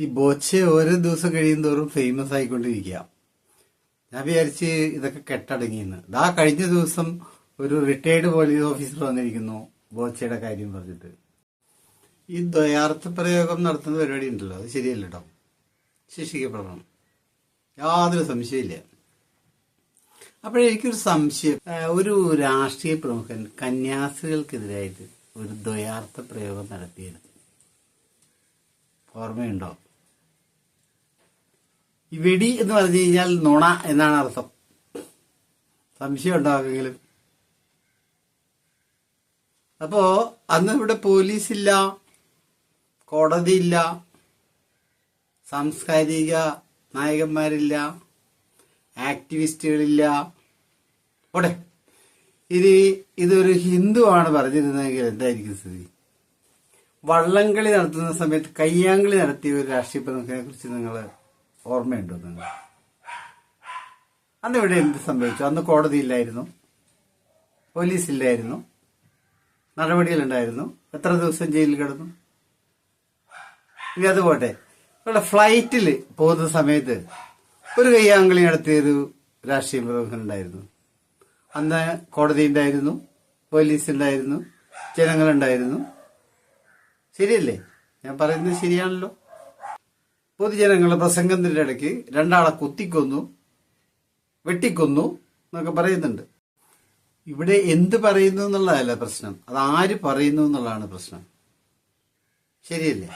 ഈ ബോച്ചെ ഓരോ ദിവസം കഴിയും തോറും ഫേമസ് ആയിക്കൊണ്ടിരിക്കുക. ഞാൻ വിചാരിച്ച് ഇതൊക്കെ കെട്ടടങ്ങിയെന്ന്. ഇതാ കഴിഞ്ഞ ദിവസം ഒരു റിട്ടയർഡ് പോലീസ് ഓഫീസർ വന്നിരിക്കുന്നു ബോച്ചയുടെ കാര്യം പറഞ്ഞിട്ട്. ഈ ദ്വയാർത്ഥ പ്രയോഗം നടത്തുന്ന പരിപാടി ഉണ്ടല്ലോ അത് ശരിയല്ല കേട്ടോ ശിക്ഷിക്കപ്പെടണം. യാതൊരു സംശയമില്ല അപ്പോഴെനിക്കൊരു സംശയം. ഒരു രാഷ്ട്രീയ പ്രമുഖൻ കന്യാസ്ത്രീകൾക്കെതിരായിട്ട് ഒരു ദ്വയാർത്ഥ പ്രയോഗം നടത്തിയിരുന്നു ഓർമ്മയുണ്ടോ? വെടി എന്ന് പറഞ്ഞു കഴിഞ്ഞാൽ നുണ എന്നാണ് അർത്ഥം. സംശയം ഉണ്ടാകുമെങ്കിലും അപ്പോ അന്ന് ഇവിടെ പോലീസില്ല കോടതിയില്ല സാംസ്കാരിക നായകന്മാരില്ല ആക്ടിവിസ്റ്റുകളില്ല. ഓടെ ഇനി ഇതൊരു ഹിന്ദു ആണ് പറഞ്ഞിരുന്നതെങ്കിൽ എന്തായിരിക്കും സ്ഥിതി? വള്ളംകളി നടത്തുന്ന സമയത്ത് കയ്യാങ്കളി നടത്തിയ ഒരു രാഷ്ട്രീയ പ്രമുഖനെ കുറിച്ച് നിങ്ങൾ ഓർമ്മയുണ്ടോ നിങ്ങൾ അന്ന് ഇവിടെ എന്ത് സംഭവിച്ചു? അന്ന് കോടതിയില്ലായിരുന്നു പോലീസില്ലായിരുന്നു നടപടികളുണ്ടായിരുന്നു. എത്ര ദിവസം ജയിലിൽ കിടന്നു? ഇനി അത് പോട്ടെ. ഇവിടെ ഫ്ലൈറ്റിൽ പോകുന്ന സമയത്ത് ഒരു കയ്യാങ്കളി നടത്തിയൊരു രാഷ്ട്രീയ പ്രമുഖനുണ്ടായിരുന്നു അന്ന് കോടതി ഉണ്ടായിരുന്നു പോലീസ് ഉണ്ടായിരുന്നു ജനങ്ങളുണ്ടായിരുന്നു. ശരിയല്ലേ? ഞാൻ പറയുന്നത് ശരിയാണല്ലോ. പൊതുജനങ്ങളുടെ പ്രസംഗത്തിന്റെ ഇടയ്ക്ക് രണ്ടാളെ കുത്തിക്കൊന്നു വെട്ടിക്കൊന്നു എന്നൊക്കെ പറയുന്നുണ്ട്. ഇവിടെ എന്ത് പറയുന്നു എന്നുള്ളതല്ല പ്രശ്നം. അത് ആര് പറയുന്നു എന്നുള്ളതാണ് പ്രശ്നം. ശരിയല്ലേ?